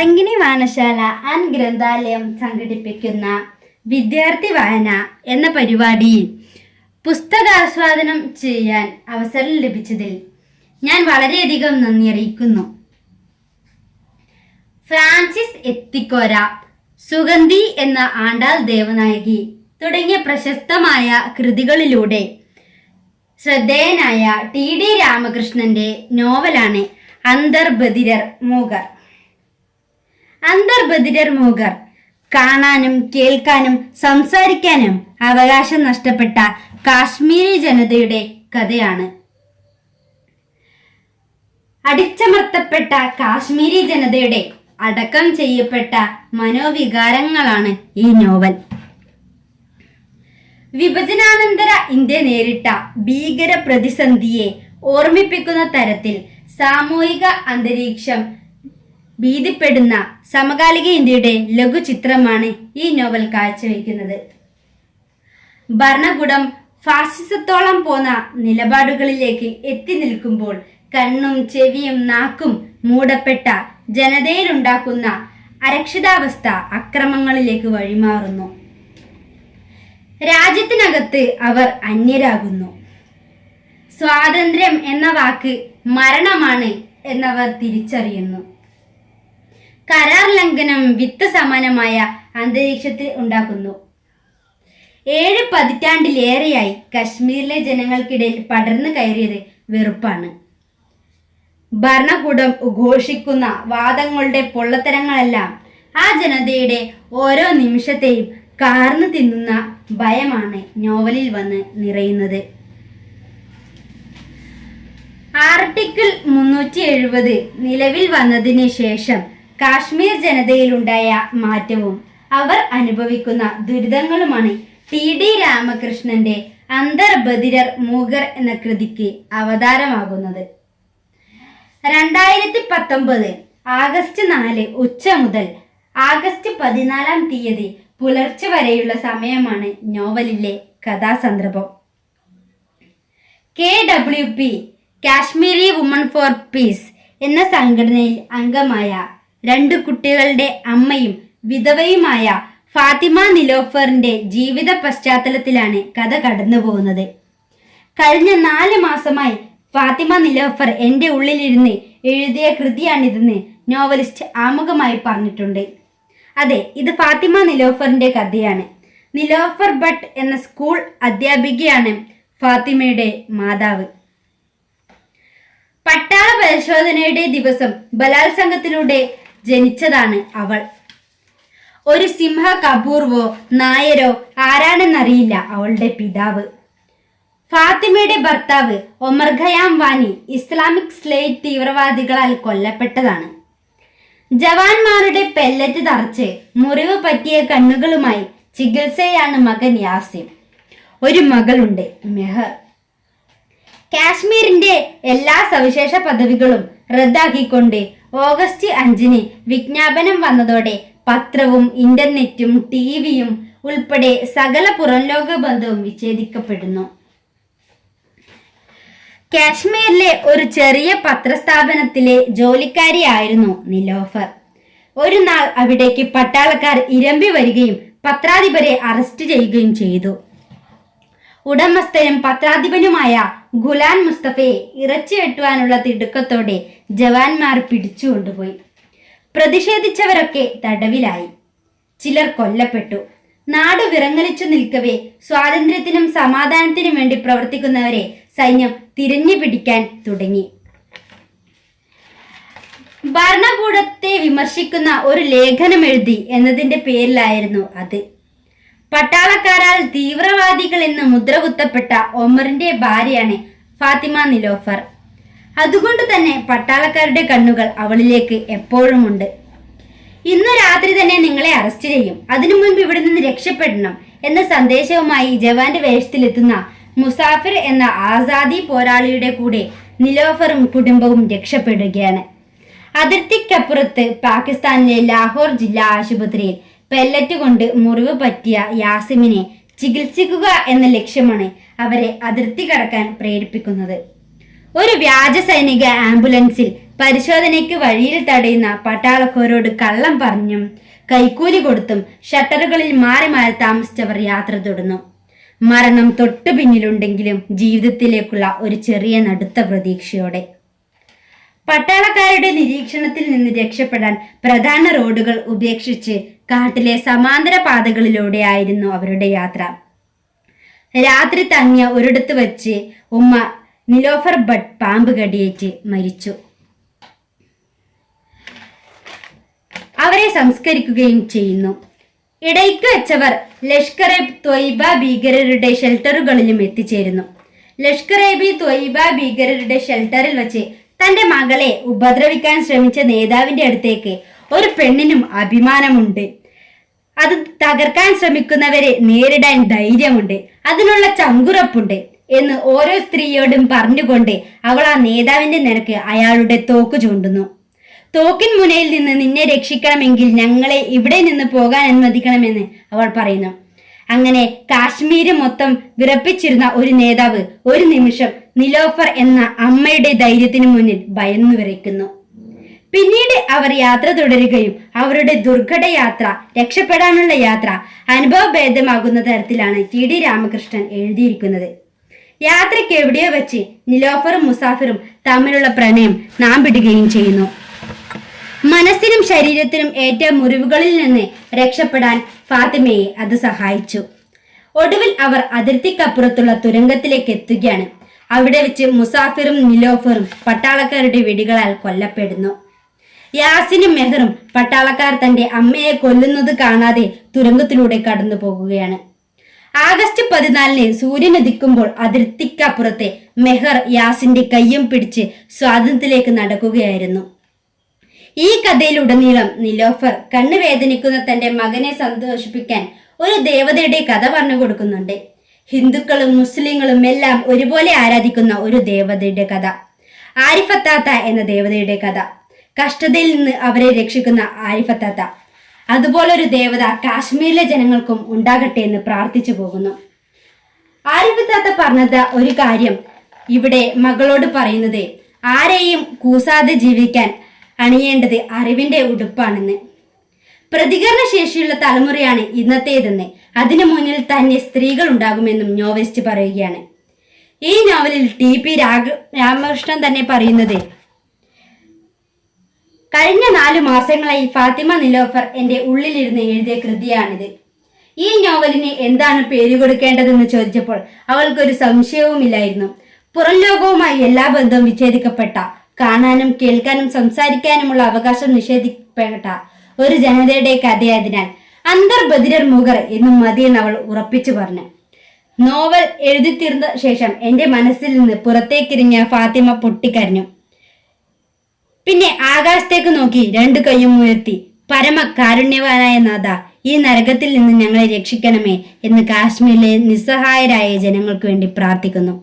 നാരങ്കിണി വായനശാല ആൻഡ് ഗ്രന്ഥാലയം സംഘടിപ്പിക്കുന്ന വിദ്യാർത്ഥി വായന എന്ന പരിപാടിയിൽ പുസ്തകാസ്വാദനം ചെയ്യാൻ അവസരം ലഭിച്ചതിൽ ഞാൻ വളരെയധികം നന്ദി അറിയിക്കുന്നു. ഫ്രാൻസിസ് എത്തിക്കോര സുഗന്ധി എന്ന ആണ്ടാൾ ദേവനായകി തുടങ്ങിയ പ്രശസ്തമായ കൃതികളിലൂടെ ശ്രദ്ധേയനായ ടി ഡി രാമകൃഷ്ണന്റെ നോവലാണ് അന്തർബദിരർ മൂകർ. അന്തർബദിരർ മൂകർ. കാണാനും കേൾക്കാനും സംസാരിക്കാനും അവകാശം നഷ്ടപ്പെട്ട കാശ്മീരി ജനതയുടെ കഥയാണ്. അടിച്ചമർത്തപ്പെട്ട കാശ്മീരി ജനതയുടെ അടക്കം ചെയ്യപ്പെട്ട മനോവികാരങ്ങളാണ് ഈ നോവൽ. വിഭജനാനന്തര ഇന്ത്യ നേരിട്ട ഭീകര പ്രതിസന്ധിയെ ഓർമ്മിപ്പിക്കുന്ന തരത്തിൽ സാമൂഹിക അന്തരീക്ഷം ഭീതിപ്പെടുന്ന സമകാലിക ഇന്ത്യയുടെ ലഘുചിത്രമാണ് ഈ നോവൽ കാഴ്ചവെക്കുന്നത് ഭരണകൂടം ഫാസിസത്തോളം പോന്ന നിലപാടുകളിലേക്ക് എത്തി നിൽക്കുമ്പോൾ കണ്ണും ചെവിയും നാക്കും മൂടപ്പെട്ട ജനതയിലുണ്ടാക്കുന്ന അരക്ഷിതാവസ്ഥ അക്രമങ്ങളിലേക്ക് വഴിമാറുന്നു. രാജ്യത്തിനകത്ത് അവർ അന്യരാകുന്നു. സ്വാതന്ത്ര്യം എന്ന വാക്ക് മരണമാണ് എന്നവർ തിരിച്ചറിയുന്നു. കരാർ ലംഘനം വിത്ത് സമാനമായ അന്തരീക്ഷത്തിൽ ഉണ്ടാക്കുന്നു. ഏഴ് പതിറ്റാണ്ടിലേറെയായി കശ്മീരിലെ ജനങ്ങൾക്കിടയിൽ പടർന്നു കയറിയത് വെറുപ്പാണ്. ഭരണകൂടം ഘോഷിക്കുന്ന വാദങ്ങളുടെ പൊള്ളത്തരങ്ങളെല്ലാം ആ ജനതയുടെ ഓരോ നിമിഷത്തെയും കാർന്നു തിന്നുന്ന ഭയമാണ് നോവലിൽ വന്ന് നിറയുന്നത്. ആർട്ടിക്കിൾ മുന്നൂറ്റി എഴുപത് നിലവിൽ വന്നതിന് ശേഷം കാശ്മീർ ജനതയിലുണ്ടായ മാറ്റവും അവർ അനുഭവിക്കുന്ന ദുരിതങ്ങളുമാണ് ടി ഡി രാമകൃഷ്ണന്റെ അന്തർബദിരർ മൂഗർ എന്ന കൃതിക്ക് അവതാരമാകുന്നത്. രണ്ടായിരത്തി പത്തൊമ്പത് ആഗസ്റ്റ് നാല് ഉച്ച മുതൽ ആഗസ്റ്റ് പതിനാലാം തീയതി പുലർച്ചെ വരെയുള്ള സമയമാണ് നോവലിലെ കഥാസന്ദർഭം. K W P Kashmiri woman for peace എന്ന സംഘടനയിൽ അംഗമായ രണ്ട് കുട്ടികളുടെ അമ്മയും വിധവയുമായ ഫാത്തിമ നിലോഫറിന്റെ ജീവിത പശ്ചാത്തലത്തിലാണ് കഥ കടന്നു പോകുന്നത്. കഴിഞ്ഞ നാല് മാസമായി ഫാത്തിമ നിലോഫർ എന്റെ ഉള്ളിലിരുന്ന് എഴുതിയ കൃതിയാണിതെന്ന് നോവലിസ്റ്റ് ആമുഖമായി പറഞ്ഞിട്ടുണ്ട്. അതെ ഇത് ഫാത്തിമ നിലോഫറിന്റെ കഥയാണ്. നിലോഫർ ഭട്ട് എന്ന സ്കൂൾ അധ്യാപികയാണ് ഫാത്തിമയുടെ മാതാവ്. പട്ടാള പരിശോധനയുടെ ദിവസം ബലാത്സംഗത്തിലൂടെ ജനിച്ചതാണ് അവൾ. ഒരു സിംഹ കപൂർവോ നായരോ ആരാണെന്നറിയില്ല അവളുടെ പിതാവ്. ഫാത്തിമയുടെ ഭർത്താവ് ഒമർ ഖയാം വാനി ഇസ്ലാമിക് സ്ലേറ്റ് തീവ്രവാദികളാൽ കൊല്ലപ്പെട്ടതാണ്. ജവാന്മാരുടെ പെല്ലറ്റ് തറച്ച് മുറിവ് പറ്റിയ കണ്ണുകളുമായി ചികിത്സയാണ് മകൻ യാസിം. ഒരു മകളുണ്ട് മെഹർ. കാശ്മീരിന്റെ എല്ലാ സവിശേഷ പദവികളും റദ്ദാക്കിക്കൊണ്ട് ഓഗസ്റ്റ് അഞ്ചിന് വിജ്ഞാപനം വന്നതോടെ പത്രവും ഇന്റർനെറ്റും ടിവിയും ഉൾപ്പെടെ സകല പുറംലോക ബന്ധവും വിച്ഛേദിക്കപ്പെടുന്നു. കാശ്മീരിലെ ഒരു ചെറിയ പത്രസ്ഥാപനത്തിലെ ജോലിക്കാരിയായിരുന്നു നിലോഫർ. ഒരു നാൾ അവിടേക്ക് പട്ടാളക്കാർ ഇരമ്പി വരികയും പത്രാധിപരെ അറസ്റ്റ് ചെയ്യുകയും ചെയ്തു. ഉടമസ്ഥനും പത്രാധിപനുമായ ഗുലാൻ മുസ്തഫയെ ഇറച്ചി വെട്ടുവാനുള്ള തിടുക്കത്തോടെ ജവാന്മാർ പിടിച്ചു കൊണ്ടുപോയി. പ്രതിഷേധിച്ചവരൊക്കെ തടവിലായി. ചിലർ കൊല്ലപ്പെട്ടു. നാട് വിറങ്ങലിച്ചു നിൽക്കവേ സ്വാതന്ത്ര്യത്തിനും സമാധാനത്തിനും വേണ്ടി പ്രവർത്തിക്കുന്നവരെ സൈന്യം തിരഞ്ഞു പിടിക്കാൻ തുടങ്ങി. ഭരണകൂടത്തെ വിമർശിക്കുന്ന ഒരു ലേഖനം എഴുതി എന്നതിന്റെ പേരിലായിരുന്നു അത്. പട്ടാളക്കാരാൽ തീവ്രവാദികൾ എന്ന് മുദ്രകുത്തപ്പെട്ട ഒമറിന്റെ ഭാര്യയാണ് ഫാത്തിമ നിലോഫർ. അതുകൊണ്ട് തന്നെ പട്ടാളക്കാരുടെ കണ്ണുകൾ അവളിലേക്ക് എപ്പോഴുമുണ്ട്. ഇന്ന് രാത്രി തന്നെ നിങ്ങളെ അറസ്റ്റ് ചെയ്യും. അതിനു മുൻപ് ഇവിടെ നിന്ന് രക്ഷപ്പെടണം എന്ന സന്ദേശവുമായി ജവാന്റെ വേഷത്തിലെത്തുന്ന മുസാഫിർ എന്ന ആസാദി പോരാളിയുടെ കൂടെ നിലോഫറും കുടുംബവും രക്ഷപ്പെടുകയാണ്. അതിർത്തിക്കപ്പുറത്ത് പാകിസ്ഥാനിലെ ലാഹോർ ജില്ലാ ആശുപത്രിയിൽ പെല്ലറ്റ് കൊണ്ട് മുറിവ് പറ്റിയ യാസിമിനെ ചികിത്സിക്കുക എന്ന ലക്ഷ്യമാണ് അവരെ അതിർത്തി കടക്കാൻ പ്രേരിപ്പിക്കുന്നത്. ഒരു വ്യാജ സൈനിക ആംബുലൻസിൽ പരിശോധനയ്ക്ക് വഴിയിൽ തടയുന്ന പട്ടാളക്കാരോട് കള്ളം പറഞ്ഞും കൈക്കൂലി കൊടുത്തും ഷട്ടറുകളിൽ മാറി മാറി താമസിച്ചവർ യാത്ര തുടർന്നു. മരണം തൊട്ടു പിന്നിലുണ്ടെങ്കിലും ജീവിതത്തിലേക്കുള്ള ഒരു ചെറിയ നടുത്ത പ്രതീക്ഷയോടെ. പട്ടാളക്കാരുടെ നിരീക്ഷണത്തിൽ നിന്ന് രക്ഷപ്പെടാൻ പ്രധാന റോഡുകൾ ഉപേക്ഷിച്ച് കാട്ടിലെ സമാന്തര പാതകളിലൂടെ ആയിരുന്നു അവരുടെ യാത്ര. രാത്രി തങ്ങിയ ഒരിടത്ത് വച്ച് ഉമ്മ നിലോഫർ ഭട്ട് പാമ്പ് കടിയേറ്റ് മരിച്ചു. അവരെ സംസ്കരിക്കുകയും ചെയ്യുന്നു. ഇടയ്ക്ക് വെച്ചവർ ലഷ്കർ ത്വയ്ബ ഭീകരരുടെ ഷെൽട്ടറുകളിലും എത്തിച്ചേരുന്നു. ലഷ്കർ ത്വയ്ബ ഭീകരരുടെ ഷെൽട്ടറിൽ വെച്ച് തന്റെ മകളെ ഉപദ്രവിക്കാൻ ശ്രമിച്ച നേതാവിന്റെ അടുത്തേക്ക് ഒരു പെണ്ണിനും അഭിമാനമുണ്ട്. അത് തകർക്കാൻ ശ്രമിക്കുന്നവരെ നേരിടാൻ ധൈര്യമുണ്ട്. അതിനുള്ള ചങ്കുറപ്പുണ്ട് എന്ന് ഓരോ സ്ത്രീയോടും പറഞ്ഞുകൊണ്ട് അവൾ ആ നേതാവിന്റെ നിരക്ക് അയാളുടെ തോക്ക് ചൂണ്ടുന്നു. തോക്കിൻ മുനയിൽ നിന്ന് നിന്നെ രക്ഷിക്കണമെങ്കിൽ ഞങ്ങളെ ഇവിടെ നിന്ന് പോകാൻ അനുവദിക്കണമെന്ന് അവൾ പറയുന്നു. അങ്ങനെ കാശ്മീര് മൊത്തം വിറപ്പിച്ചിരുന്ന ഒരു നേതാവ് ഒരു നിമിഷം നിലോഫർ എന്ന അമ്മയുടെ ധൈര്യത്തിന് മുന്നിൽ ഭയന്നു വിറയ്ക്കുന്നു. പിന്നീട് അവർ യാത്ര തുടരുകയും അവരുടെ ദുർഘട യാത്ര രക്ഷപ്പെടാനുള്ള യാത്ര അനുഭവഭേദമാകുന്ന തരത്തിലാണ് ടി ഡി രാമകൃഷ്ണൻ എഴുതിയിരിക്കുന്നത്. യാത്രയ്ക്ക് എവിടെയോ വെച്ച് നിലോഫറും മുസാഫിറും തമ്മിലുള്ള പ്രണയം നാം പിടുകയും ചെയ്യുന്നു. മനസ്സിനും ശരീരത്തിനും ഏറ്റ മുറിവുകളിൽ നിന്ന് രക്ഷപ്പെടാൻ ഫാത്തിമയെ അത് സഹായിച്ചു. ഒടുവിൽ അവർ അതിർത്തിക്കപ്പുറത്തുള്ള തുരങ്കത്തിലേക്ക് എത്തുകയാണ്. അവിടെ വെച്ച് മുസാഫിറും നിലോഫറും പട്ടാളക്കാരുടെ വെടികളാൽ കൊല്ലപ്പെടുന്നു. യാസിനും മെഹറും പട്ടാളക്കാർ തന്റെ അമ്മയെ കൊല്ലുന്നത് കാണാതെ തുരങ്കത്തിലൂടെ കടന്നു പോകുകയാണ്. ആഗസ്റ്റ് പതിനാലിന് സൂര്യൻ ഉദിക്കുമ്പോൾ അതിർത്തിക്കപ്പുറത്തെ മെഹർ യാസിന്റെ കയ്യും പിടിച്ച് സ്വാതന്ത്ര്യത്തിലേക്ക് നടക്കുകയായിരുന്നു. ഈ കഥയിലുടനീളം നിലോഫർ കണ്ണു വേദനിക്കുന്ന തന്റെ മകനെ സന്തോഷിപ്പിക്കാൻ ഒരു ദേവതയുടെ കഥ പറഞ്ഞു കൊടുക്കുന്നുണ്ട്. ഹിന്ദുക്കളും മുസ്ലിങ്ങളും എല്ലാം ഒരുപോലെ ആരാധിക്കുന്ന ഒരു ദേവതയുടെ കഥ. ആരിഫത്താത്ത എന്ന ദേവതയുടെ കഥ. കഷ്ടതയിൽ നിന്ന് അവരെ രക്ഷിക്കുന്ന ആരിഫത്താത്ത. അതുപോലൊരു ദേവത കാശ്മീരിലെ ജനങ്ങൾക്കും ഉണ്ടാകട്ടെ എന്ന് പ്രാർത്ഥിച്ചു പോകുന്നു. ആരിഫത്താത്ത പറഞ്ഞത് ഒരു കാര്യം. ഇവിടെ മകളോട് പറയുന്നത് ആരെയും കൂസാതെ ജീവിക്കാൻ അണിയേണ്ടത് അറിവിന്റെ ഉടുപ്പാണെന്ന്. പ്രതികരണ ശേഷിയുള്ള തലമുറയാണ് ഇന്നത്തേതെന്ന്. അതിനു മുന്നിൽ തന്നെ സ്ത്രീകൾ ഉണ്ടാകുമെന്നും നോവലിസ്റ്റ് പറയുകയാണ്. ഈ നോവലിൽ ടി പി രാഘ രാമകൃഷ്ണൻ തന്നെ പറയുന്നത് കഴിഞ്ഞ നാല് മാസങ്ങളായി ഫാത്തിമ നിലോഫർ എന്റെ ഉള്ളിലിരുന്ന് എഴുതിയ കൃതിയാണിത്. ഈ നോവലിന് എന്താണ് പേര് കൊടുക്കേണ്ടതെന്ന് ചോദിച്ചപ്പോൾ അവൾക്കൊരു സംശയവുമില്ലായിരുന്നു. പുറം ലോകവുമായി എല്ലാ ബന്ധവും വിച്ഛേദിക്കപ്പെട്ട കാണാനും കേൾക്കാനും സംസാരിക്കാനുമുള്ള അവകാശം നിഷേധിക്കപ്പെട്ട ഒരു ജനതയുടെ കഥയായതിനാൽ അന്തർബദിരർ മുഖർ എന്നും മതിയെന്ന് അവൾ ഉറപ്പിച്ചു പറഞ്ഞു. നോവൽ എഴുതി തീർന്ന ശേഷം എന്റെ മനസ്സിൽ നിന്ന് പുറത്തേക്കിരിഞ്ഞ ഫാത്തിമ പൊട്ടിക്കരഞ്ഞു. പിന്നെ ആകാശത്തേക്ക് നോക്കി രണ്ടു കൈയും ഉയർത്തി പരമ കാരുണ്യവാനായ നാഥ ഈ നരകത്തിൽ നിന്ന് ഞങ്ങളെ രക്ഷിക്കണമേ എന്ന് കാശ്മീരിലെ നിസ്സഹായരായ ജനങ്ങൾക്ക് വേണ്ടി പ്രാർത്ഥിക്കുന്നു.